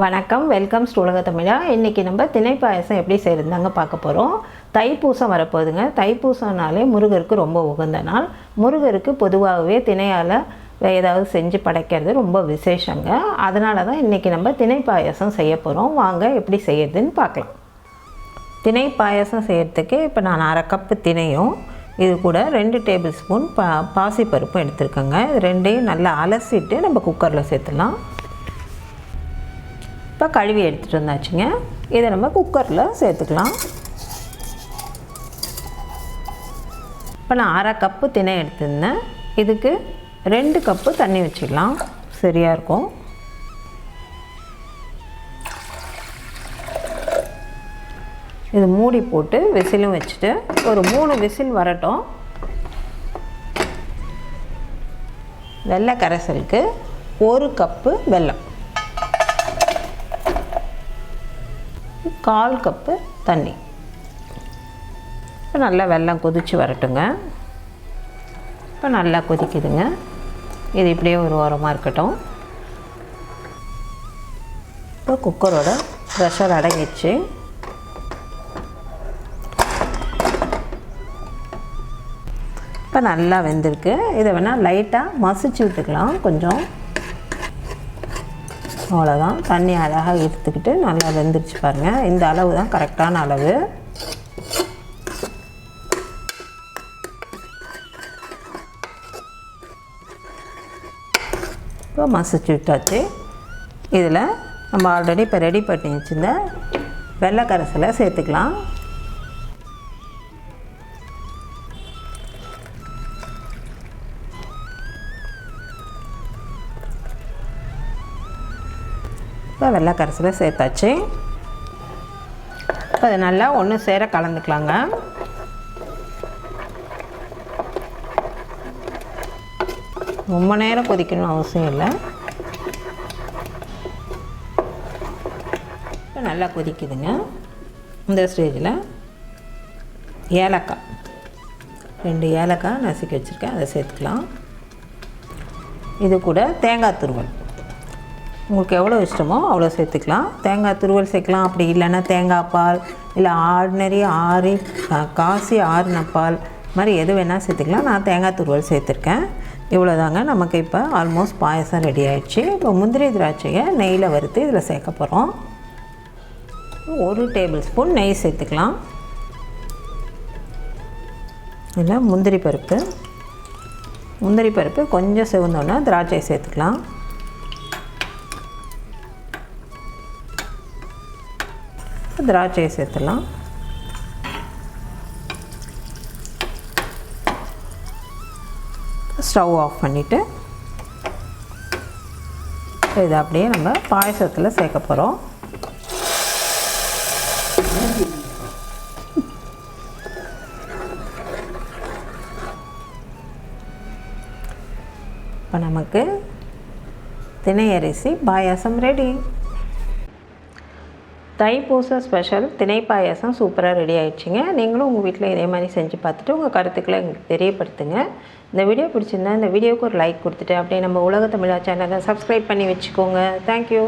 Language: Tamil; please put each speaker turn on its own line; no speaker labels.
வணக்கம் வெல்கம் டு தமிழா. இன்றைக்கி நம்ம திணை பாயசம் எப்படி செய்கிறதாங்க பார்க்க போகிறோம் தைப்பூசம் வரப்போகுதுங்க. தைப்பூசம்னாலே முருகருக்கு ரொம்ப உகந்த நாள். முருகருக்கு பொதுவாகவே திணையால் ஏதாவது செஞ்சு படைக்கிறது ரொம்ப விசேஷங்க. அதனால தான் இன்றைக்கி நம்ம திணை பாயசம் செய்ய போகிறோம் வாங்க எப்படி செய்யறதுன்னு பார்க்கலாம். திணை பாயசம் செய்கிறதுக்கு இப்போ நான் அரை கப்பு திணையும் இது கூட ரெண்டு டேபிள் ஸ்பூன் பா பாசிப்பருப்பும் எடுத்துருக்கேங்க. ரெண்டையும் நல்லா அலசிட்டு நம்ம குக்கரில் சேர்த்துலாம் இப்போ கழுவி எடுத்துகிட்டு வந்தாச்சுங்க. இதை நம்ம குக்கரில் சேர்த்துக்கலாம். இப்போ நான் அரை கப்பு திணை எடுத்துருந்தேன். இதுக்கு ரெண்டு கப்பு தண்ணி வச்சுக்கலாம். சரியாக இருக்கும். இது மூடி போட்டு விசிலும் வச்சுட்டு ஒரு மூணு விசில் வரட்டும். வெள்ளை கரைசலுக்கு ஒரு கப்பு வெல்லம். கால் கப்பு தண்ணி. இப்போ நல்லா வெல்லம் கொதித்து வரட்டுங்க. இப்போ நல்லா கொதிக்குதுங்க. இது இப்படியே ஒரு ஓரமாக இருக்கட்டும். இப்போ குக்கரோட ப்ரெஷர் அடங்கிடுச்சு. இப்போ நல்லா வெந்திருக்கு. இதை வேணால் லைட்டாக மசிச்சு விட்டுக்கலாம். கொஞ்சம் அவ்வளோதான் தண்ணி அழகாக எடுத்துக்கிட்டு நல்லா வெந்துருச்சு பாருங்கள் இந்த அளவு தான் கரெக்டான அளவு. இப்போ மசிச்சு விட்டாச்சு. இதில் நம்ம ஆல்ரெடி இப்போ ரெடி பண்ணி வச்சுருந்த வெள்ளை கரைசலை சேர்த்துக்கலாம். இப்போ வெள்ளை கரைசலை சேர்த்தாச்சு. இப்போ அதை நல்லா ஒன்று சேர கலந்துக்கலாங்க. ரொம்ப நேரம் கொதிக்கணும் அவசியம் இல்லை. இப்போ நல்லா கொதிக்குதுங்க. இந்த ஸ்டேஜில் ஏலக்காய். ரெண்டு ஏலக்காய் நசுக்கி வச்சுருக்கேன். அதை சேர்த்துக்கலாம். இது கூட தேங்காய் துருவல். உங்களுக்கு எவ்வளோ இஷ்டமோ அவ்வளோ சேர்த்துக்கலாம். தேங்காய் துருவல் சேர்க்கலாம். அப்படி இல்லைன்னா தேங்காய் பால் இல்லை ஆர்டினரி ஆறி காசி ஆறுன பால் மாதிரி எது வேணால் சேர்த்துக்கலாம். நான் தேங்காய் துருவல் சேர்த்துருக்கேன். இவ்வளோதாங்க. நமக்கு இப்போ ஆல்மோஸ்ட் பாயசம் ரெடி ஆகிடுச்சு இப்போ முந்திரி திராட்சையை நெய்யில் வறுத்து இதில் சேர்க்க போகிறோம். ஒரு டேபிள் ஸ்பூன் நெய் சேர்த்துக்கலாம். இதில் முந்திரி பருப்பு. முந்திரி பருப்பு கொஞ்சம் சிவந்தோன்னா திராட்சை சேர்த்துக்கலாம். திராட்சையை சேர்த்துலாம் ஸ்டவ் ஆஃப் பண்ணிவிட்டு இதை அப்படியே நம்ம பாயசத்தில் சேர்க்க போகிறோம் இப்போ நமக்கு தினை அரிசி பாயாசம் ரெடி தைப்பூச ஸ்பெஷல் திணை பாயாசம் சூப்பராக ரெடி ஆகிடுச்சிங்க நீங்களும் உங்கள் வீட்டில் இதே மாதிரி செஞ்சு பார்த்துட்டு உங்கள் கருத்துக்களை எங்களுக்கு தெரியப்படுத்துங்க. இந்த வீடியோ பிடிச்சிருந்தா இந்த வீடியோவுக்கு ஒரு லைக் கொடுத்துட்டு அப்படியே நம்ம உலக தமிழா சேனலை சப்ஸ்கிரைப் பண்ணி வச்சுக்கோங்க. தேங்க்யூ